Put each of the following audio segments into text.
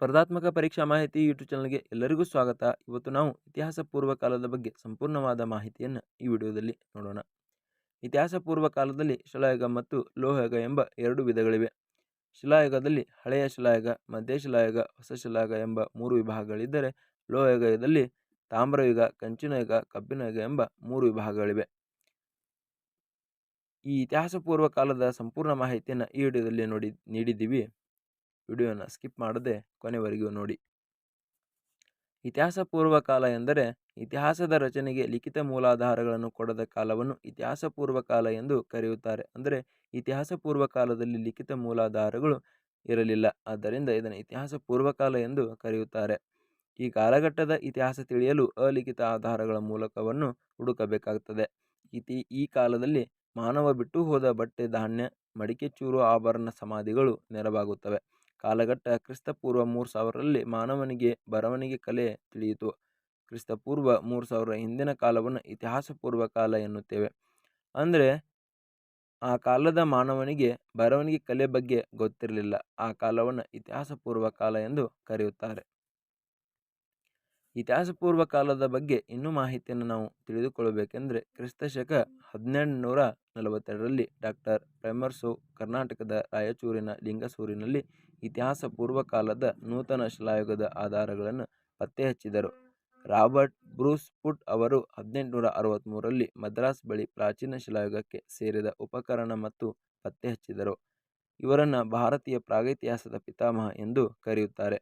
ಸ್ಪರ್ಧಾತ್ಮಕ ಪರೀಕ್ಷಾ ಮಾಹಿತಿ ಯೂಟ್ಯೂಬ್ ಚಾನಲ್ಗೆ ಎಲ್ಲರಿಗೂ ಸ್ವಾಗತ. ಇವತ್ತು ನಾವು ಇತಿಹಾಸ ಪೂರ್ವ ಕಾಲದ ಬಗ್ಗೆ ಸಂಪೂರ್ಣವಾದ ಮಾಹಿತಿಯನ್ನು ಈ ವಿಡಿಯೋದಲ್ಲಿ ನೋಡೋಣ. ಇತಿಹಾಸ ಪೂರ್ವ ಕಾಲದಲ್ಲಿ ಶಿಲಾಯುಗ ಮತ್ತು ಲೋಹಯುಗ ಎಂಬ ಎರಡು ವಿಧಗಳಿವೆ. ಶಿಲಾಯುಗದಲ್ಲಿ ಹಳೆಯ ಶಿಲಾಯುಗ, ಮಧ್ಯ ಶಿಲಾಯುಗ, ಹೊಸ ಶಿಲಾಯುಗ ಎಂಬ ಮೂರು ವಿಭಾಗಗಳಿದ್ದರೆ ಲೋಹಯುಗದಲ್ಲಿ ತಾಮ್ರಯುಗ ಕಂಚಿನ ಯುಗ ಕಬ್ಬಿನ ಯುಗ ಎಂಬ ಮೂರು ವಿಭಾಗಗಳಿವೆ. ಈ ಇತಿಹಾಸ ಪೂರ್ವ ಕಾಲದ ಸಂಪೂರ್ಣ ಮಾಹಿತಿಯನ್ನು ಈ ವಿಡಿಯೋದಲ್ಲಿ ನೋಡಿ, ನೀಡಿದ್ದೀವಿ. ವಿಡಿಯೋನ ಸ್ಕಿಪ್ ಮಾಡದೆ ಕೊನೆವರೆಗೂ ನೋಡಿ. ಇತಿಹಾಸ ಪೂರ್ವ ಕಾಲ ಎಂದರೆ ಇತಿಹಾಸದ ರಚನೆಗೆ ಲಿಖಿತ ಮೂಲಾಧಾರಗಳನ್ನು ಕೊಡದ ಕಾಲವನ್ನು ಇತಿಹಾಸ ಪೂರ್ವ ಕಾಲ ಎಂದು ಕರೆಯುತ್ತಾರೆ. ಅಂದರೆ ಇತಿಹಾಸ ಪೂರ್ವ ಕಾಲದಲ್ಲಿ ಲಿಖಿತ ಮೂಲಾಧಾರಗಳು ಇರಲಿಲ್ಲ. ಆದ್ದರಿಂದ ಇದನ್ನು ಇತಿಹಾಸ ಪೂರ್ವಕಾಲ ಎಂದು ಕರೆಯುತ್ತಾರೆ. ಈ ಕಾಲಘಟ್ಟದ ಇತಿಹಾಸ ತಿಳಿಯಲು ಅಲಿಖಿತ ಆಧಾರಗಳ ಮೂಲಕವನ್ನು ಹುಡುಕಬೇಕಾಗುತ್ತದೆ ಇತಿ, ಈ ಕಾಲದಲ್ಲಿ ಮಾನವ ಬಿಟ್ಟು ಹೋದ ಬಟ್ಟೆ, ಧಾನ್ಯ, ಮಡಿಕೆ, ಚೂರು, ಆಭರಣ ಸಮಾಧಿಗಳು ನೆರವಾಗುತ್ತವೆ. ಕಾಲಘಟ್ಟ ಕ್ರಿಸ್ತಪೂರ್ವ ಮೂರು ಸಾವಿರರಲ್ಲಿ ಮಾನವನಿಗೆ ಬರವಣಿಗೆ ಕಲೆ ತಿಳಿಯಿತು. ಕ್ರಿಸ್ತಪೂರ್ವ ಮೂರು ಸಾವಿರ ಹಿಂದಿನ ಕಾಲವನ್ನು ಇತಿಹಾಸಪೂರ್ವ ಕಾಲ ಎನ್ನುತ್ತೇವೆ. ಅಂದರೆ ಆ ಕಾಲದ ಮಾನವನಿಗೆ ಬರವಣಿಗೆ ಕಲೆ ಬಗ್ಗೆ ಗೊತ್ತಿರಲಿಲ್ಲ. ಆ ಕಾಲವನ್ನು ಇತಿಹಾಸಪೂರ್ವ ಕಾಲ ಎಂದು ಕರೆಯುತ್ತಾರೆ. ಇತಿಹಾಸಪೂರ್ವ ಕಾಲದ ಬಗ್ಗೆ ಇನ್ನೂ ಮಾಹಿತಿಯನ್ನು ನಾವು ತಿಳಿದುಕೊಳ್ಳಬೇಕೆಂದರೆ ಕ್ರಿಸ್ತಶಕ ಹದಿನೆಂಟು ನೂರ ನಲವತ್ತೆರಡರಲ್ಲಿ ಡಾಕ್ಟರ್ ಪ್ರೆಮರ್ಸೋ ಕರ್ನಾಟಕದ ರಾಯಚೂರಿನ ಲಿಂಗಸೂರಿನಲ್ಲಿ ಇತಿಹಾಸ ಪೂರ್ವಕಾಲದ ನೂತನ ಶಿಲಾಯುಗದ ಆಧಾರಗಳನ್ನು ಪತ್ತೆ ಹಚ್ಚಿದರು ರಾಬರ್ಟ್ ಬ್ರೂಸ್ ಪುಟ್ ಅವರು ಹದಿನೆಂಟುನೂರ ಅರವತ್ತ್ಮೂರರಲ್ಲಿ ಮದ್ರಾಸ್ ಬಳಿ ಪ್ರಾಚೀನ ಶಿಲಾಯುಗಕ್ಕೆ ಸೇರಿದ ಉಪಕರಣ ಮತ್ತು ಪತ್ತೆ ಹಚ್ಚಿದರು ಇವರನ್ನು ಭಾರತೀಯ ಪ್ರಾಗೈತಿಹಾಸದ ಪಿತಾಮಹ ಎಂದು ಕರೆಯುತ್ತಾರೆ.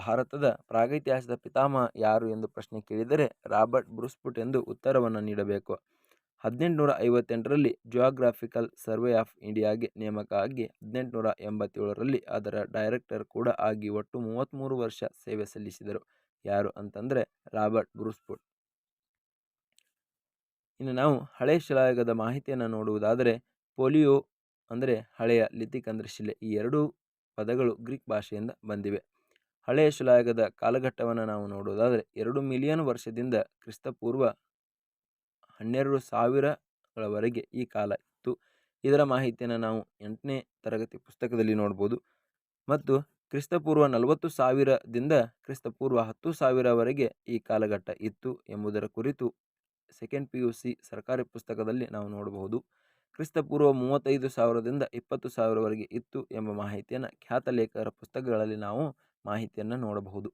ಭಾರತದ ಪ್ರಾಗೈತಿಹಾಸದ ಪಿತಾಮಹ ಯಾರು ಎಂದು ಪ್ರಶ್ನೆ ಕೇಳಿದರೆ ರಾಬರ್ಟ್ ಬ್ರೂಸ್ಫುಟ್ ಎಂದು ಉತ್ತರವನ್ನು ನೀಡಬೇಕು. ಹದಿನೆಂಟುನೂರ ಐವತ್ತೆಂಟರಲ್ಲಿ ಜಿಯೋಗ್ರಾಫಿಕಲ್ ಸರ್ವೆ ಆಫ್ ಇಂಡಿಯಾಗೆ ನೇಮಕ ಆಗಿ ಹದಿನೆಂಟುನೂರ ಎಂಬತ್ತೇಳರಲ್ಲಿ ಅದರ ಡೈರೆಕ್ಟರ್ ಕೂಡ ಆಗಿ ಒಟ್ಟು ಮೂವತ್ತ್ಮೂರು ವರ್ಷ ಸೇವೆ ಸಲ್ಲಿಸಿದರು. ಯಾರು ಅಂತಂದರೆ ರಾಬರ್ಟ್ ಬ್ರೂಸ್ಫುಟ್ ಇನ್ನು ನಾವು ಹಳೆಯ ಶಿಲಾಯುಗದ ಮಾಹಿತಿಯನ್ನು ನೋಡುವುದಾದರೆ ಪೋಲಿಯೋ ಅಂದರೆ ಹಳೆಯ ಲಿಥಿಕ್ ಅಂದರೆ ಶಿಲೆ ಈ ಎರಡೂ ಪದಗಳು ಗ್ರೀಕ್ ಭಾಷೆಯಿಂದ ಬಂದಿವೆ. ಹಳೆಯ ಶಿಲಾಯುಗದ ಕಾಲಘಟ್ಟವನ್ನು ನಾವು ನೋಡುವುದಾದರೆ ಎರಡು ಮಿಲಿಯನ್ ವರ್ಷದಿಂದ ಕ್ರಿಸ್ತಪೂರ್ವ ಹನ್ನೆರಡು ಸಾವಿರಗಳವರೆಗೆ ಈ ಕಾಲ ಇತ್ತು. ಇದರ ಮಾಹಿತಿಯನ್ನು ನಾವು ಎಂಟನೇ ತರಗತಿ ಪುಸ್ತಕದಲ್ಲಿ ನೋಡ್ಬೋದು. ಮತ್ತು ಕ್ರಿಸ್ತಪೂರ್ವ ನಲವತ್ತು ಸಾವಿರದಿಂದ ಕ್ರಿಸ್ತಪೂರ್ವ ಹತ್ತು ಸಾವಿರವರೆಗೆ ಈ ಕಾಲಘಟ್ಟ ಇತ್ತು ಎಂಬುದರ ಕುರಿತು ಸೆಕೆಂಡ್ ಪಿ ಯು ಸಿ ಸರ್ಕಾರಿ ಪುಸ್ತಕದಲ್ಲಿ ನಾವು ನೋಡಬಹುದು. ಕ್ರಿಸ್ತಪೂರ್ವ ಮೂವತ್ತೈದು ಸಾವಿರದಿಂದ ಇಪ್ಪತ್ತು ಸಾವಿರವರೆಗೆ ಇತ್ತು ಎಂಬ ಮಾಹಿತಿಯನ್ನು ಖ್ಯಾತ ಲೇಖಕರ ಪುಸ್ತಕಗಳಲ್ಲಿ ನಾವು ಮಾಹಿತಿಯನ್ನು ನೋಡಬಹುದು.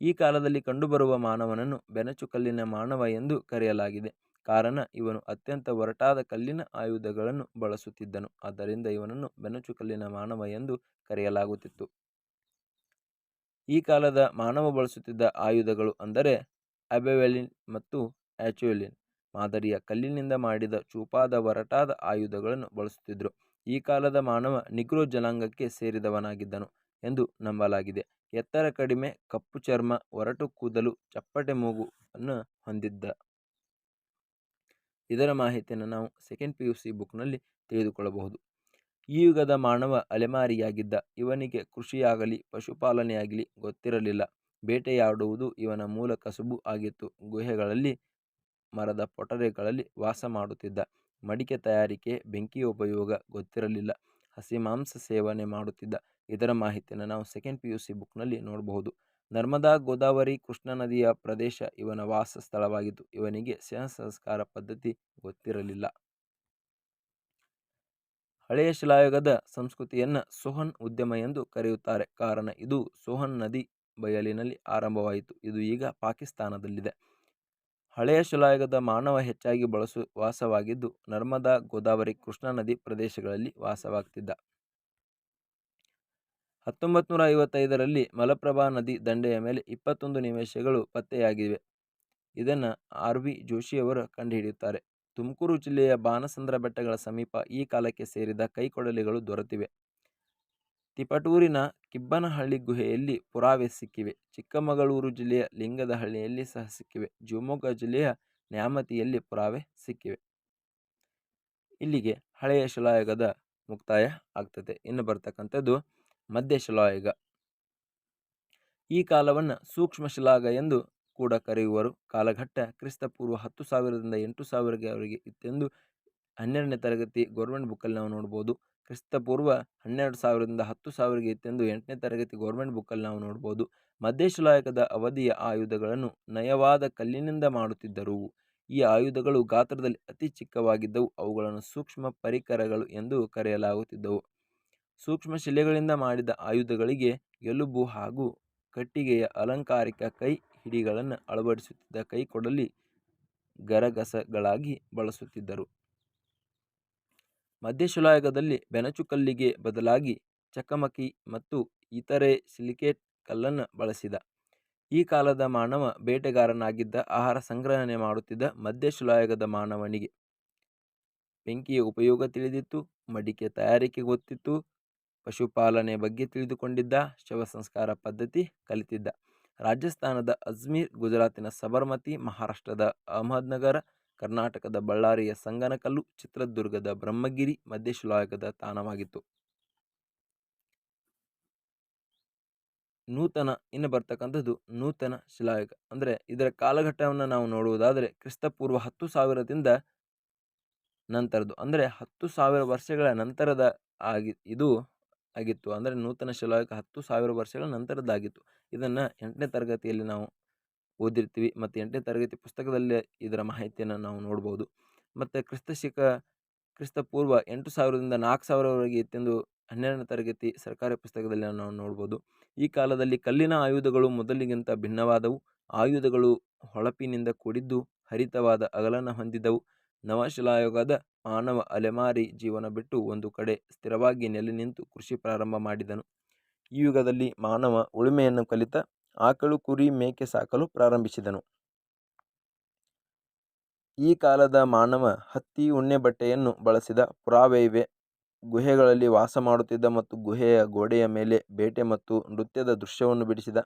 ಈ ಕಾಲದಲ್ಲಿ ಕಂಡುಬರುವ ಮಾನವನನ್ನು ಬೆನಚುಕಲ್ಲಿನ ಮಾನವ ಎಂದು ಕರೆಯಲಾಗಿದೆ. ಕಾರಣ ಇವನು ಅತ್ಯಂತ ಒರಟಾದ ಕಲ್ಲಿನ ಆಯುಧಗಳನ್ನು ಬಳಸುತ್ತಿದ್ದನು. ಆದ್ದರಿಂದ ಇವನನ್ನು ಬೆನಚು ಕಲ್ಲಿನ ಮಾನವ ಎಂದು ಕರೆಯಲಾಗುತ್ತಿತ್ತು. ಈ ಕಾಲದ ಮಾನವ ಬಳಸುತ್ತಿದ್ದ ಆಯುಧಗಳು ಅಂದರೆ ಅಬೆವೆಲಿನ್ ಮತ್ತು ಆಚುವೆಲಿನ್. ಮಾದರಿಯ ಕಲ್ಲಿನಿಂದ ಮಾಡಿದ ಚೂಪಾದ ಒರಟಾದ ಆಯುಧಗಳನ್ನು ಬಳಸುತ್ತಿದ್ದರು. ಈ ಕಾಲದ ಮಾನವ ನಿಗ್ರೋ ಜನಾಂಗಕ್ಕೆ ಸೇರಿದವನಾಗಿದ್ದನು ಎಂದು ನಂಬಲಾಗಿದೆ. ಎತ್ತರ ಕಡಿಮೆ ಕಪ್ಪು ಚರ್ಮ, ಒರಟು ಕೂದಲು, ಚಪ್ಪಟೆ ಮೂಗು ಅನ್ನು ಹೊಂದಿದ್ದ ಇದರ ಮಾಹಿತಿಯನ್ನು ನಾವು ಸೆಕೆಂಡ್ ಪಿ ಯು ಸಿ ಬುಕ್ನಲ್ಲಿ ತಿಳಿದುಕೊಳ್ಳಬಹುದು ಈ ಯುಗದ ಮಾನವ ಅಲೆಮಾರಿಯಾಗಿದ್ದ ಇವನಿಗೆ ಕೃಷಿಯಾಗಲಿ, ಪಶುಪಾಲನೆಯಾಗಲಿ ಗೊತ್ತಿರಲಿಲ್ಲ. ಬೇಟೆಯಾಡುವುದು ಇವನ ಮೂಲ ಕಸುಬು ಆಗಿತ್ತು. ಗುಹೆಗಳಲ್ಲಿ ಮರದ ಪೊಟರೆಗಳಲ್ಲಿ ವಾಸ ಮಾಡುತ್ತಿದ್ದ. ಮಡಿಕೆ ತಯಾರಿಕೆ ಬೆಂಕಿಯ ಉಪಯೋಗ ಗೊತ್ತಿರಲಿಲ್ಲ. ಹಸಿ ಮಾಂಸ ಸೇವನೆ ಮಾಡುತ್ತಿದ್ದ. ಇದರ ಮಾಹಿತಿಯನ್ನು ನಾವು ಸೆಕೆಂಡ್ ಪಿ ಯು ಸಿ ಬುಕ್ನಲ್ಲಿ ನೋಡಬಹುದು. ನರ್ಮದಾ ಗೋದಾವರಿ ಕೃಷ್ಣ ನದಿಯ ಪ್ರದೇಶ ಇವನ ವಾಸ ಸ್ಥಳವಾಗಿತ್ತು ಇವನಿಗೆ ಸಂಸ್ಕಾರ ಪದ್ಧತಿ ಗೊತ್ತಿರಲಿಲ್ಲ. ಹಳೆಯ ಶಿಲಾಯುಗದ ಸಂಸ್ಕೃತಿಯನ್ನು ಸೋಹನ್ ಉದ್ಯಮ ಎಂದು ಕರೆಯುತ್ತಾರೆ. ಕಾರಣ, ಇದು ಸೋಹನ್ ನದಿ ಬಯಲಿನಲ್ಲಿ ಆರಂಭವಾಯಿತು. ಇದು ಈಗ ಪಾಕಿಸ್ತಾನದಲ್ಲಿದೆ. ಹಳೆಯ ಶಿಲಾಯುಗದ ಮಾನವ ಹೆಚ್ಚಾಗಿ ಬಳಸು ವಾಸವಾಗಿದ್ದು, ನರ್ಮದಾ ಗೋದಾವರಿ ಕೃಷ್ಣಾ ನದಿ ಪ್ರದೇಶಗಳಲ್ಲಿ ವಾಸವಾಗ್ತಿದ್ದ. ಹತ್ತೊಂಬತ್ತು ನೂರ ಐವತ್ತೈದರಲ್ಲಿ ಮಲಪ್ರಭಾ ನದಿ ದಂಡೆಯ ಮೇಲೆ ಇಪ್ಪತ್ತೊಂದು ನಿವೇಶಗಳು ಪತ್ತೆಯಾಗಿವೆ. ಇದನ್ನು ಆರ್ ವಿ ಜೋಶಿಯವರು ಕಂಡುಹಿಡಿಯುತ್ತಾರೆ. ತುಮಕೂರು ಜಿಲ್ಲೆಯ ಬಾನಸಂದ್ರ ಬೆಟ್ಟಗಳ ಸಮೀಪ ಈ ಕಾಲಕ್ಕೆ ಸೇರಿದ ಕೈಕೊಡಲಿಗಳು ದೊರೆತಿವೆ. ತಿಪಟೂರಿನ ಕಿಬ್ಬನಹಳ್ಳಿ ಗುಹೆಯಲ್ಲಿ ಪುರಾವೆ ಸಿಕ್ಕಿವೆ. ಚಿಕ್ಕಮಗಳೂರು ಜಿಲ್ಲೆಯ ಲಿಂಗದಹಳ್ಳಿಯಲ್ಲಿ ಸಹ ಸಿಕ್ಕಿವೆ. ಶಿವಮೊಗ್ಗ ಜಿಲ್ಲೆಯ ನ್ಯಾಮತಿಯಲ್ಲಿ ಪುರಾವೆ ಸಿಕ್ಕಿವೆ. ಇಲ್ಲಿಗೆ ಹಳೆಯ ಶಿಲಾಯುಗದ ಮುಕ್ತಾಯ ಆಗ್ತದೆ. ಇನ್ನು ಬರ್ತಕ್ಕಂಥದ್ದು ಮಧ್ಯ ಶಿಲಾಯುಗ. ಈ ಕಾಲವನ್ನು ಸೂಕ್ಷ್ಮ ಶಿಲಾಗ ಎಂದು ಕೂಡ ಕರೆಯುವರು. ಕಾಲಘಟ್ಟ ಕ್ರಿಸ್ತಪೂರ್ವ ಹತ್ತು ಸಾವಿರದಿಂದ ಎಂಟು ಸಾವಿರವರೆಗೆ ಇತ್ತೆಂದು ಹನ್ನೆರಡನೇ ತರಗತಿ ಗೌರ್ಮೆಂಟ್ ಬುಕ್ಕಲ್ಲಿ ನಾವು ನೋಡ್ಬೋದು. ಕ್ರಿಸ್ತಪೂರ್ವ ಹನ್ನೆರಡು ಸಾವಿರದಿಂದ ಹತ್ತು ಸಾವಿರಗೆ ಇತ್ತೆಂದು ಎಂಟನೇ ತರಗತಿ ಗೌರ್ಮೆಂಟ್ ಬುಕ್ಕಲ್ಲಿ ನಾವು ನೋಡ್ಬೋದು. ಮಧ್ಯಶಿಲಾಯಕದ ಅವಧಿಯ ಆಯುಧಗಳನ್ನು ನಯವಾದ ಕಲ್ಲಿನಿಂದ ಮಾಡುತ್ತಿದ್ದರು. ಈ ಆಯುಧಗಳು ಗಾತ್ರದಲ್ಲಿ ಅತಿ ಚಿಕ್ಕವಾಗಿದ್ದವು. ಅವುಗಳನ್ನು ಸೂಕ್ಷ್ಮ ಪರಿಕರಗಳು ಎಂದು ಕರೆಯಲಾಗುತ್ತಿದ್ದವು. ಸೂಕ್ಷ್ಮ ಶಿಲೆಗಳಿಂದ ಮಾಡಿದ ಆಯುಧಗಳಿಗೆ ಎಲುಬು ಹಾಗೂ ಕಟ್ಟಿಗೆಯ ಅಲಂಕಾರಿಕ ಕೈ ಹಿಡಿಗಳನ್ನು ಅಳವಡಿಸುತ್ತಿದ್ದ ಕೈಕೊಡಲಿ ಗರಗಸಗಳಾಗಿ ಬಳಸುತ್ತಿದ್ದರು. ಮಧ್ಯಶಿಲಾಯುಗದಲ್ಲಿ ಬೆನಚುಕಲ್ಲಿಗೆ ಬದಲಾಗಿ ಚಕಮಕಿ ಮತ್ತು ಇತರೆ ಸಿಲಿಕೇಟ್ ಕಲ್ಲನ್ನು ಬಳಸಿದ. ಈ ಕಾಲದ ಮಾನವ ಬೇಟೆಗಾರನಾಗಿದ್ದ ಆಹಾರ ಸಂಗ್ರಹಣೆ ಮಾಡುತ್ತಿದ್ದ ಮಧ್ಯಶಿಲಾಯುಗದ ಮಾನವನಿಗೆ ಬೆಂಕಿಯ ಉಪಯೋಗ ತಿಳಿದಿತ್ತು, ಮಡಿಕೆ ತಯಾರಿಕೆ ಗೊತ್ತಿತ್ತು ಪಶುಪಾಲನೆ ಬಗ್ಗೆ ತಿಳಿದುಕೊಂಡಿದ್ದ ಶವ ಸಂಸ್ಕಾರ ಪದ್ಧತಿ ಕಲಿತಿದ್ದ. ರಾಜಸ್ಥಾನದ ಅಜ್ಮೀರ್ ಗುಜರಾತಿನ ಸಬರ್ಮತಿ, ಮಹಾರಾಷ್ಟ್ರದ ಅಹಮದ್ನಗರ, ಕರ್ನಾಟಕದ ಬಳ್ಳಾರಿಯ ಸಂಗನಕಲ್ಲು, ಚಿತ್ರದುರ್ಗದ ಬ್ರಹ್ಮಗಿರಿ, ಮಧ್ಯಶಿಲಾಯುಗದ ತಾಣವಾಗಿತ್ತು. ನೂತನ, ಇನ್ನು ಬರ್ತಕ್ಕಂಥದ್ದು ನೂತನ ಶಿಲಾಯುಗ. ಅಂದರೆ ಇದರ ಕಾಲಘಟ್ಟವನ್ನು ನಾವು ನೋಡುವುದಾದರೆ ಕ್ರಿಸ್ತಪೂರ್ವ ಹತ್ತು ಸಾವಿರದಿಂದ ನಂತರದ್ದು. ಅಂದರೆ ಹತ್ತು ಸಾವಿರ ವರ್ಷಗಳ ನಂತರದ ಆಗಿ, ಇದು ಆಗಿತ್ತು. ಅಂದರೆ ನೂತನ ಶಿಲಾಯುಗ ಹತ್ತು ಸಾವಿರ ವರ್ಷಗಳ ನಂತರದ್ದಾಗಿತ್ತು. ಇದನ್ನು ಎಂಟನೇ ತರಗತಿಯಲ್ಲಿ ನಾವು ಓದಿರ್ತೀವಿ ಮತ್ತು ಎಂಟನೇ ತರಗತಿ ಪುಸ್ತಕದಲ್ಲೇ ಇದರ ಮಾಹಿತಿಯನ್ನು ನಾವು ನೋಡ್ಬೋದು. ಮತ್ತು ಕ್ರಿಸ್ತ ಶಿಖ ಕ್ರಿಸ್ತ ಪೂರ್ವ ಎಂಟು ಸಾವಿರದಿಂದ ನಾಲ್ಕು ಸಾವಿರವರೆಗೆ ಇತ್ತೆಂದು ಹನ್ನೆರಡನೇ ತರಗತಿ ಸರ್ಕಾರಿ ಪುಸ್ತಕದಲ್ಲಿ ನಾವು ನೋಡ್ಬೋದು. ಈ ಕಾಲದಲ್ಲಿ ಕಲ್ಲಿನ ಆಯುಧಗಳು ಮೊದಲಿಗಿಂತ ಭಿನ್ನವಾದವು. ಆಯುಧಗಳು ಹೊಳಪಿನಿಂದ ಕೂಡಿದ್ದು ಹರಿತವಾದ ಅಗಲನ ಹೊಂದಿದವು ನವಶಿಲಾಯುಗದ ಮಾನವ ಅಲೆಮಾರಿ ಜೀವನ ಬಿಟ್ಟು ಒಂದು ಕಡೆ ಸ್ಥಿರವಾಗಿ ನೆಲೆ ನಿಂತು ಕೃಷಿ ಪ್ರಾರಂಭ ಮಾಡಿದನು. ಈ ಯುಗದಲ್ಲಿ ಮಾನವ ಉಳುಮೆಯನ್ನು ಕಲಿತ ಆಕಳು ಕುರಿ ಮೇಕೆ ಸಾಕಲು ಪ್ರಾರಂಭಿಸಿದನು. ಈ ಕಾಲದ ಮಾನವ ಹತ್ತಿ, ಉಣ್ಣೆ ಬಟ್ಟೆಯನ್ನು ಬಳಸಿದ ಪುರಾವೆ ಇವೆ ಗುಹೆಗಳಲ್ಲಿ ವಾಸ ಮಾಡುತ್ತಿದ್ದ ಮತ್ತು ಗುಹೆಯ ಗೋಡೆಯ ಮೇಲೆ ಬೇಟೆ ಮತ್ತು ನೃತ್ಯದ ದೃಶ್ಯವನ್ನು ಬಿಡಿಸಿದ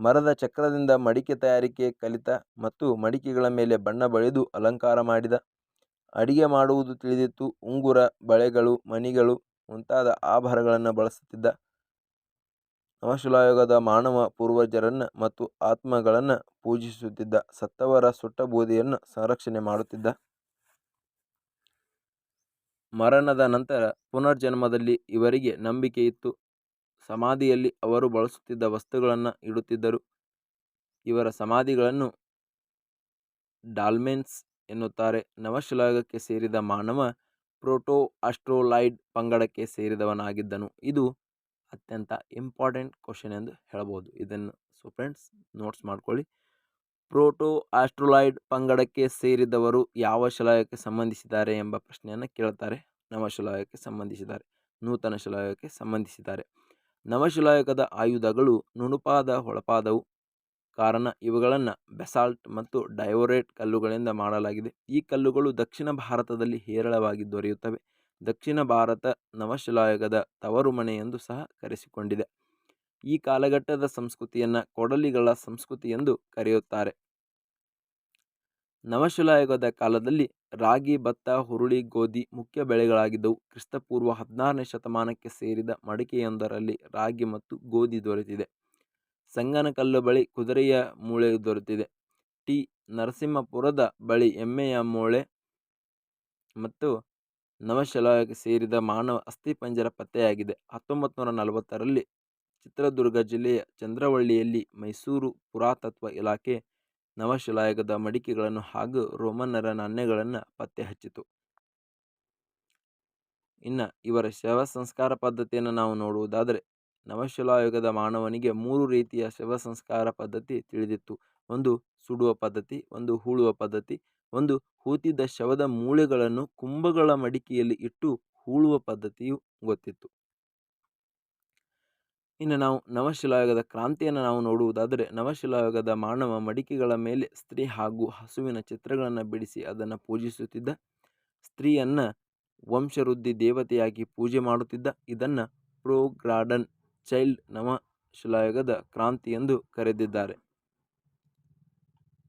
ಮರದ ಚಕ್ರದಿಂದ ಮಡಿಕೆ ತಯಾರಿಕೆ ಕಲಿತ ಮತ್ತು ಮಡಿಕೆಗಳ ಮೇಲೆ ಬಣ್ಣ ಬಳಿದು ಅಲಂಕಾರ ಮಾಡಿದ. ಅಡಿಗೆ ಮಾಡುವುದು ತಿಳಿದಿತ್ತು. ಉಂಗುರ, ಬಳೆಗಳು, ಮಣಿಗಳು ಮುಂತಾದ ಆಭರಣಗಳನ್ನು ಬಳಸುತ್ತಿದ್ದ. ನವಶಿಲಾಯುಗದ ಮಾನವ ಪೂರ್ವಜರನ್ನು ಮತ್ತು ಆತ್ಮಗಳನ್ನು ಪೂಜಿಸುತ್ತಿದ್ದ. ಸತ್ತವರ ಸುಟ್ಟ ಬೂದಿಯನ್ನು ಸಂರಕ್ಷಣೆ ಮಾಡುತ್ತಿದ್ದ. ಮರಣದ ನಂತರ ಪುನರ್ಜನ್ಮದಲ್ಲಿ ಇವರಿಗೆ ನಂಬಿಕೆ ಇತ್ತು. ಸಮಾಧಿಯಲ್ಲಿ ಅವರು ಬಳಸುತ್ತಿದ್ದ ವಸ್ತುಗಳನ್ನು ಇಡುತ್ತಿದ್ದರು. ಇವರ ಸಮಾಧಿಗಳನ್ನು ಡಾಲ್ಮೆನ್ಸ್ ಎನ್ನುತ್ತಾರೆ. ನವಶಿಲಾಗಕ್ಕೆ ಸೇರಿದ ಮಾನವ ಪ್ರೋಟೋ ಆಸ್ಟ್ರೋಲೈಡ್ ಪಂಗಡಕ್ಕೆ ಸೇರಿದವನಾಗಿದ್ದನು. ಇದು ಅತ್ಯಂತ ಇಂಪಾರ್ಟೆಂಟ್ ಕ್ವಶನ್ ಎಂದು ಹೇಳಬಹುದು. ಇದನ್ನು ಸೊ ಫ್ರೆಂಡ್ಸ್, ನೋಟ್ಸ್ ಮಾಡ್ಕೊಳ್ಳಿ. ಪ್ರೋಟೋ ಆಸ್ಟ್ರೋಲೈಡ್ ಪಂಗಡಕ್ಕೆ ಸೇರಿದವರು ಯಾವ ಶಿಲಾಯಕ್ಕೆ ಸಂಬಂಧಿಸಿದ್ದಾರೆ ಎಂಬ ಪ್ರಶ್ನೆಯನ್ನು ಕೇಳ್ತಾರೆ. ನವಶಿಲಾಯಕ್ಕೆ ಸಂಬಂಧಿಸಿದ್ದಾರೆ. ನೂತನ ಶಿಲಾಯಕ್ಕೆ ಸಂಬಂಧಿಸಿದ್ದಾರೆ. ನವಶಿಲಾಯುಗದ ಆಯುಧಗಳು ನುಣುಪಾದ ಹೊಳಪಾದವು. ಕಾರಣ ಇವುಗಳನ್ನು ಬೆಸಾಲ್ಟ್ ಮತ್ತು ಡಯೋರೇಟ್ ಕಲ್ಲುಗಳಿಂದ ಮಾಡಲಾಗಿದೆ. ಈ ಕಲ್ಲುಗಳು ದಕ್ಷಿಣ ಭಾರತದಲ್ಲಿ ಹೇರಳವಾಗಿ ದೊರೆಯುತ್ತವೆ. ದಕ್ಷಿಣ ಭಾರತ ನವಶಿಲಾಯುಗದ ತವರು ಮನೆ ಎಂದು ಸಹ ಕರೆಸಿಕೊಂಡಿದೆ. ಈ ಕಾಲಘಟ್ಟದ ಸಂಸ್ಕೃತಿಯನ್ನು ಕೊಡಲಿಗಳ ಸಂಸ್ಕೃತಿ ಎಂದು ಕರೆಯುತ್ತಾರೆ. ನವಶಿಲಾಯುಗದ ಕಾಲದಲ್ಲಿ ರಾಗಿ, ಭತ್ತ, ಹುರುಳಿ, ಗೋಧಿ ಮುಖ್ಯ ಬೆಳೆಗಳಾಗಿದ್ದವು. ಕ್ರಿಸ್ತಪೂರ್ವ ಹದಿನಾರನೇ ಶತಮಾನಕ್ಕೆ ಸೇರಿದ ಮಡಿಕೆಯೊಂದರಲ್ಲಿ ರಾಗಿ ಮತ್ತು ಗೋಧಿ ದೊರೆತಿದೆ. ಸಂಗನಕಲ್ಲು ಬಳಿ ಕುದುರೆಯ ಮೂಳೆ ದೊರೆತಿದೆ. ಟಿ. ನರಸಿಂಹಪುರದ ಬಳಿ ಎಮ್ಮೆಯ ಮೂಳೆ ಮತ್ತು ನವಶಿಲಾಯುಗಕ್ಕೆ ಸೇರಿದ ಮಾನವ ಅಸ್ಥಿಪಂಜರ ಪತ್ತೆಯಾಗಿದೆ. ಹತ್ತೊಂಬತ್ತು ನೂರ ನಲವತ್ತರಲ್ಲಿ ಚಿತ್ರದುರ್ಗ ಜಿಲ್ಲೆಯ ಚಂದ್ರವಳ್ಳಿಯಲ್ಲಿ ಮೈಸೂರು ಪುರಾತತ್ವ ಇಲಾಖೆ ನವಶಿಲಾಯುಗದ ಮಡಿಕೆಗಳನ್ನು ಹಾಗೂ ರೋಮನ್ನರ ನಾಣ್ಯಗಳನ್ನು ಪತ್ತೆ ಹಚ್ಚಿತು. ಇನ್ನು ಇವರ ಶವ ಸಂಸ್ಕಾರ ಪದ್ಧತಿಯನ್ನು ನಾವು ನೋಡುವುದಾದರೆ, ನವಶಿಲಾಯುಗದ ಮಾನವನಿಗೆ ಮೂರು ರೀತಿಯ ಶವ ಸಂಸ್ಕಾರ ಪದ್ಧತಿ ತಿಳಿದಿತ್ತು. ಒಂದು ಸುಡುವ ಪದ್ಧತಿ, ಒಂದು ಹೂಳುವ ಪದ್ಧತಿ, ಒಂದು ಹೂತಿದ್ದ ಶವದ ಮೂಳೆಗಳನ್ನು ಕುಂಭಗಳ ಮಡಿಕೆಯಲ್ಲಿ ಇಟ್ಟು ಹೂಳುವ ಪದ್ಧತಿಯು ಗೊತ್ತಿತ್ತು. ಇನ್ನು ನಾವು ನವಶಿಲಾಯುಗದ ಕ್ರಾಂತಿಯನ್ನು ನಾವು ನೋಡುವುದಾದರೆ, ನವಶಿಲಾಯುಗದ ಮಾನವ ಮಡಿಕೆಗಳ ಮೇಲೆ ಸ್ತ್ರೀ ಹಾಗೂ ಹಸುವಿನ ಚಿತ್ರಗಳನ್ನು ಬಿಡಿಸಿ ಅದನ್ನು ಪೂಜಿಸುತ್ತಿದ್ದ, ಸ್ತ್ರೀಯನ್ನು ವಂಶವೃದ್ಧಿ ದೇವತೆಯಾಗಿ ಪೂಜೆ ಮಾಡುತ್ತಿದ್ದ, ಇದನ್ನು ಪ್ರೋಗ್ರಾಡನ್ ಚೈಲ್ಡ್ ನವಶಿಲಾಯುಗದ ಕ್ರಾಂತಿ ಎಂದು ಕರೆದಿದ್ದಾರೆ.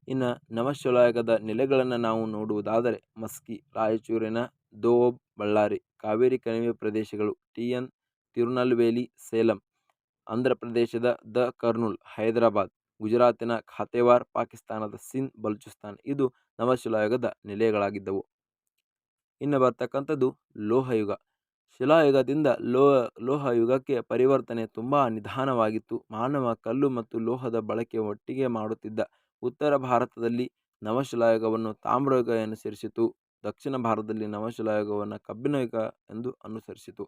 ಇನ್ನು ನವಶಿಲಾಯುಗದ ನೆಲೆಗಳನ್ನು ನಾವು ನೋಡುವುದಾದರೆ, ಮಸ್ಕಿ, ರಾಯಚೂರಿನ ದೋಬ್ ಬಳ್ಳಾರಿ, ಕಾವೇರಿ ಕಣಿವೆ ಪ್ರದೇಶಗಳು, ಟಿ ಎನ್ ತಿರುನಲ್ವೇಲಿ, ಸೇಲಂ ಆಂಧ್ರ ಪ್ರದೇಶದ ದ ಕರ್ನೂಲ್, ಹೈದರಾಬಾದ್, ಗುಜರಾತಿನ ಖಾತೆವಾರ್, ಪಾಕಿಸ್ತಾನದ ಸಿಂಧ್, ಬಲೂಚಿಸ್ತಾನ್. ಇದು ನವಶಿಲಾಯುಗದ ನೆಲೆಗಳಾಗಿದ್ದವು. ಇನ್ನು ಬರ್ತಕ್ಕಂಥದ್ದು ಲೋಹಯುಗ. ಶಿಲಾಯುಗದಿಂದ ಲೋಹ ಲೋಹಯುಗಕ್ಕೆ ಪರಿವರ್ತನೆ ತುಂಬ ನಿಧಾನವಾಗಿತ್ತು. ಮಾನವ ಕಲ್ಲು ಮತ್ತು ಲೋಹದ ಬಳಕೆ ಒಟ್ಟಿಗೆ ಮಾಡುತ್ತಿದ್ದ ಉತ್ತರ ಭಾರತದಲ್ಲಿ ನವಶಿಲಾಯುಗವನ್ನು ತಾಮ್ರಯುಗ ಅನುಸರಿಸಿತು ದಕ್ಷಿಣ ಭಾರತದಲ್ಲಿ ನವಶಿಲಾಯುಗವನ್ನು ಕಬ್ಬಿನ ಯುಗ ಎಂದು ಅನುಸರಿಸಿತು.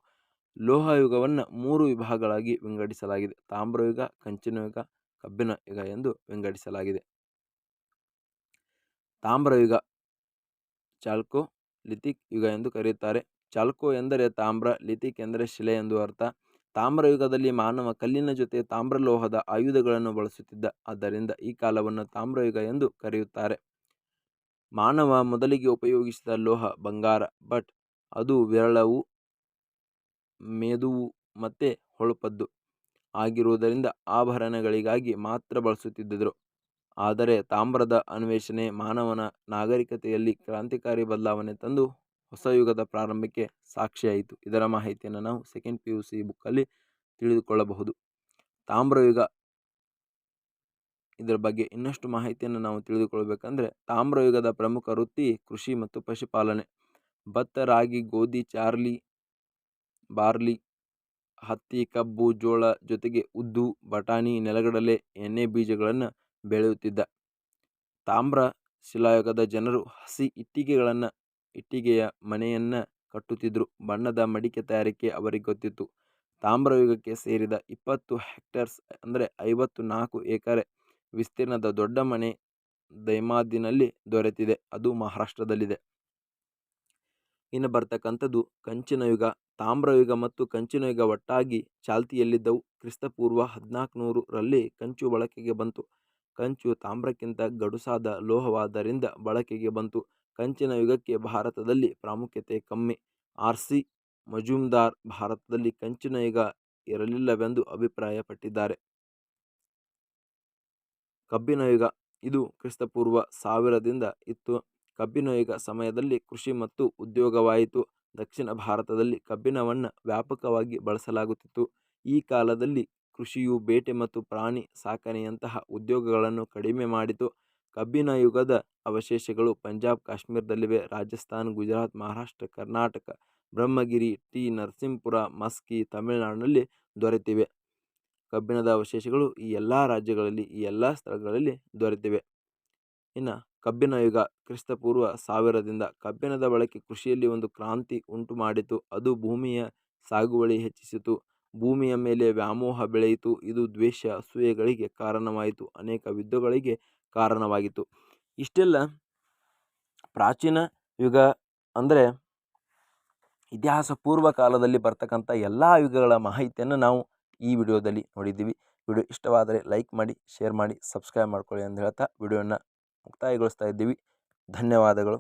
ಲೋಹಯುಗವನ್ನು ಮೂರು ವಿಭಾಗಗಳಾಗಿ ವಿಂಗಡಿಸಲಾಗಿದೆ. ತಾಮ್ರಯುಗ ಕಂಚಿನ ಯುಗ ಕಬ್ಬಿನ ಯುಗ ಎಂದು ವಿಂಗಡಿಸಲಾಗಿದೆ. ತಾಮ್ರಯುಗ, ಚಾಲ್ಕೋ, ಲಿಥಿಕ್ ಯುಗ ಎಂದು ಕರೆಯುತ್ತಾರೆ. ಚಾಲ್ಕೋ ಎಂದರೆ ತಾಮ್ರ, ಲಿಥಿಕ್ ಎಂದರೆ ಶಿಲೆ ಎಂದು ಅರ್ಥ. ತಾಮ್ರಯುಗದಲ್ಲಿ ಮಾನವ ಕಲ್ಲಿನ ಜೊತೆ ತಾಮ್ರಲೋಹದ ಆಯುಧಗಳನ್ನು ಬಳಸುತ್ತಿದ್ದ. ಆದ್ದರಿಂದ ಈ ಕಾಲವನ್ನು ತಾಮ್ರಯುಗ ಎಂದು ಕರೆಯುತ್ತಾರೆ. ಮಾನವ ಮೊದಲಿಗೆ ಉಪಯೋಗಿಸಿದ ಲೋಹ ಬಂಗಾರ, ಬಟ್ ಅದು ವಿರಳವು ಮೆದುವು ಮತ್ತೆ ಹೊಳಪದ್ದು ಆಗಿರುವುದರಿಂದ ಆಭರಣಗಳಿಗಾಗಿ ಮಾತ್ರ ಬಳಸುತ್ತಿದ್ದರು ಆದರೆ ತಾಮ್ರದ ಅನ್ವೇಷಣೆ ಮಾನವನ ನಾಗರಿಕತೆಯಲ್ಲಿ ಕ್ರಾಂತಿಕಾರಿ ಬದಲಾವಣೆ ತಂದು ಹೊಸ ಯುಗದ ಪ್ರಾರಂಭಕ್ಕೆ ಸಾಕ್ಷಿಯಾಯಿತು. ಇದರ ಮಾಹಿತಿಯನ್ನು ನಾವು ಸೆಕೆಂಡ್ ಪಿ ಯು ಸಿ ಬುಕ್ಕಲ್ಲಿ ತಿಳಿದುಕೊಳ್ಳಬಹುದು. ತಾಮ್ರಯುಗ ಇದರ ಬಗ್ಗೆ ಇನ್ನಷ್ಟು ಮಾಹಿತಿಯನ್ನು ನಾವು ತಿಳಿದುಕೊಳ್ಳಬೇಕಂದ್ರೆ ತಾಮ್ರಯುಗದ ಪ್ರಮುಖ ವೃತ್ತಿ ಕೃಷಿ ಮತ್ತು ಪಶುಪಾಲನೆ. ಭತ್ತ, ರಾಗಿ, ಗೋಧಿ, ಚಾರ್ಲಿ ಬಾರ್ಲಿ, ಹತ್ತಿ, ಕಬ್ಬು, ಜೋಳ ಜೊತೆಗೆ ಉದ್ದು ಬಟಾಣಿ ನೆಲಗಡಲೆ, ಎಣ್ಣೆ ಬೀಜಗಳನ್ನು ಬೆಳೆಯುತ್ತಿದ್ದ. ತಾಮ್ರ ಶಿಲಾಯುಗದ ಜನರು ಹಸಿ ಇಟ್ಟಿಗೆಗಳನ್ನು, ಇಟ್ಟಿಗೆಯ ಮನೆಯನ್ನು ಕಟ್ಟುತ್ತಿದ್ದರು ಬಣ್ಣದ ಮಡಿಕೆ ತಯಾರಿಕೆ ಅವರಿಗೆ ಗೊತ್ತಿತ್ತು. ತಾಮ್ರಯುಗಕ್ಕೆ ಸೇರಿದ ಇಪ್ಪತ್ತು ಹೆಕ್ಟೇರ್ಸ್ ಅಂದರೆ ಐವತ್ತು ನಾಲ್ಕು ಎಕರೆ ವಿಸ್ತೀರ್ಣದ ದೊಡ್ಡ ಮನೆ ದೈಮಾದಿನಲ್ಲಿ ದೊರೆತಿದೆ. ಅದು ಮಹಾರಾಷ್ಟ್ರದಲ್ಲಿದೆ. ಇನ್ನು ಬರ್ತಕ್ಕಂಥದ್ದು ಕಂಚಿನ ಯುಗ. ತಾಮ್ರಯುಗ ಮತ್ತು ಕಂಚಿನಯುಗ ಒಟ್ಟಾಗಿ ಚಾಲ್ತಿಯಲ್ಲಿದ್ದವು. ಕ್ರಿಸ್ತಪೂರ್ವ ಹದಿನಾಲ್ಕುನೂರರಲ್ಲಿ ಕಂಚು ಬಳಕೆಗೆ ಬಂತು. ಕಂಚು ತಾಮ್ರಕ್ಕಿಂತ ಗಡುಸಾದ ಲೋಹವಾದ್ದರಿಂದ ಬಳಕೆಗೆ ಬಂತು. ಕಂಚಿನ ಯುಗಕ್ಕೆ ಭಾರತದಲ್ಲಿ ಪ್ರಾಮುಖ್ಯತೆ ಕಮ್ಮಿ. ಆರ್ ಸಿ ಮಜುಮ್ದಾರ್ ಭಾರತದಲ್ಲಿ ಕಂಚಿನ ಯುಗ ಇರಲಿಲ್ಲವೆಂದು ಅಭಿಪ್ರಾಯಪಟ್ಟಿದ್ದಾರೆ. ಕಬ್ಬಿನ ಯುಗ, ಇದು ಕ್ರಿಸ್ತಪೂರ್ವ ಸಾವಿರದಿಂದ ಇತ್ತು. ಕಬ್ಬಿನ ಯುಗ ಸಮಯದಲ್ಲಿ ಕೃಷಿ ಮತ್ತು ಉದ್ಯೋಗವಾಯಿತು. ದಕ್ಷಿಣ ಭಾರತದಲ್ಲಿ ಕಬ್ಬಿಣವನ್ನು ವ್ಯಾಪಕವಾಗಿ ಬಳಸಲಾಗುತ್ತಿತ್ತು. ಈ ಕಾಲದಲ್ಲಿ ಕೃಷಿಯು ಬೇಟೆ ಮತ್ತು ಪ್ರಾಣಿ ಸಾಕಣೆಯಂತಹ ಉದ್ಯೋಗಗಳನ್ನು ಕಡಿಮೆ ಮಾಡಿತು. ಕಬ್ಬಿನ ಯುಗದ ಅವಶೇಷಗಳು ಪಂಜಾಬ್, ಕಾಶ್ಮೀರದಲ್ಲಿವೆ. ರಾಜಸ್ಥಾನ್, ಗುಜರಾತ್, ಮಹಾರಾಷ್ಟ್ರ, ಕರ್ನಾಟಕ, ಬ್ರಹ್ಮಗಿರಿ, ಟಿ, ನರಸಿಂಹಪುರ, ಮಸ್ಕಿ, ತಮಿಳುನಾಡಿನಲ್ಲಿ ದೊರೆತಿವೆ. ಕಬ್ಬಿಣದ ಅವಶೇಷಗಳು ಈ ಎಲ್ಲ ರಾಜ್ಯಗಳಲ್ಲಿ, ಈ ಎಲ್ಲ ಸ್ಥಳಗಳಲ್ಲಿ ದೊರೆತಿವೆ. ಇನ್ನು ಕಬ್ಬಿನ ಯುಗ ಕ್ರಿಸ್ತಪೂರ್ವ ಸಾವಿರದಿಂದ ಕಬ್ಬಿಣದ ಬಳಕೆ ಕೃಷಿಯಲ್ಲಿ ಒಂದು ಕ್ರಾಂತಿ ಉಂಟು ಮಾಡಿತು ಅದು ಭೂಮಿಯ ಸಾಗುವಳಿ ಹೆಚ್ಚಿಸಿತು. ಭೂಮಿಯ ಮೇಲೆ ವ್ಯಾಮೋಹ ಬೆಳೆಯಿತು. ಇದು ದ್ವೇಷ, ಅಸೂಯೆಗಳಿಗೆ ಕಾರಣವಾಯಿತು. ಅನೇಕ ಯುದ್ಧಗಳಿಗೆ ಕಾರಣವಾಗಿತ್ತು. ಇಷ್ಟೆಲ್ಲ ಪ್ರಾಚೀನ ಯುಗ ಅಂದರೆ ಇತಿಹಾಸ ಪೂರ್ವ ಕಾಲದಲ್ಲಿ ಬರ್ತಕ್ಕಂಥ ಎಲ್ಲ ಯುಗಗಳ ಮಾಹಿತಿಯನ್ನು ನಾವು ಈ ವಿಡಿಯೋದಲ್ಲಿ ನೋಡಿದ್ದೀವಿ. ವಿಡಿಯೋ ಇಷ್ಟವಾದರೆ ಲೈಕ್ ಮಾಡಿ, ಶೇರ್ ಮಾಡಿ, ಸಬ್ಸ್ಕ್ರೈಬ್ ಮಾಡ್ಕೊಳ್ಳಿ ಅಂತ ಹೇಳ್ತಾ ವಿಡಿಯೋನ ಮುಕ್ತಾಯಗೊಳಿಸ್ತಾ ಇದ್ದೀವಿ. ಧನ್ಯವಾದಗಳು.